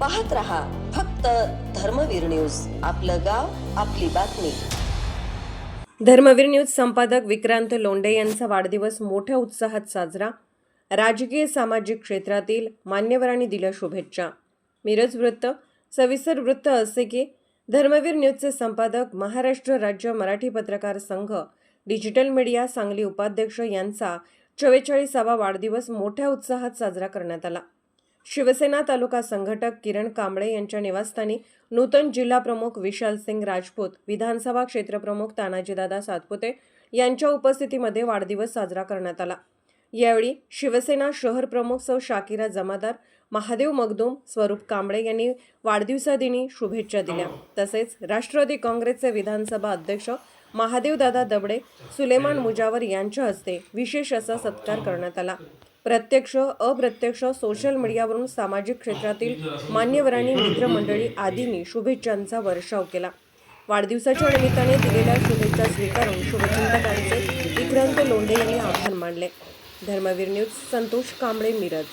पाहत रहा फक्त धर्मवीर न्यूज. आपलं गाव आपली बातमी. धर्मवीर न्यूज संपादक विक्रांत लोंढे यांचा वाढदिवस मोठ्या उत्साहात साजरा. राजकीय सामाजिक क्षेत्रातील मान्यवरांनी दिल्या शुभेच्छा. मिरज वृत्त सविस्तर वृत्त असे की धर्मवीर न्यूजचे संपादक महाराष्ट्र राज्य मराठी पत्रकार संघ डिजिटल मीडिया सांगली उपाध्यक्ष यांचा चव्वेचाळीसावा वाढदिवस मोठ्या उत्साहात साजरा करण्यात आला. शिवसेना तालुका संघटक किरण कांबळे यांच्या निवासस्थानी नूतन जिल्हा प्रमुख विशाल सिंग राजपूत विधानसभा क्षेत्रप्रमुख तानाजीदादा सातपुते यांच्या उपस्थितीमध्ये वाढदिवस साजरा करण्यात आला. यावेळी शिवसेना शहर प्रमुख सौ शाकिरा जमादार महादेव मगदूम स्वरूप कांबळे यांनी वाढदिवसादिनी शुभेच्छा दिल्या. तसेच राष्ट्रवादी काँग्रेसचे विधानसभा अध्यक्ष महादेवदादा दबडे सुलेमान मुजावर यांच्या हस्ते विशेष असा सत्कार करण्यात आला. प्रत्यक्ष अप्रत्यक्ष सोशल मीडियावरून सामाजिक क्षेत्रातील मान्यवरांनी मित्रमंडळी आदींनी शुभेच्छांचा वर्षाव केला. वाढदिवसाच्या निमित्ताने दिलेल्या शुभेच्छा स्वीकारून शुभचिंतकांचे विक्रांत लोंढे यांनी आभार मानले. धर्मवीर न्यूज संतोष कांबळे मिरज.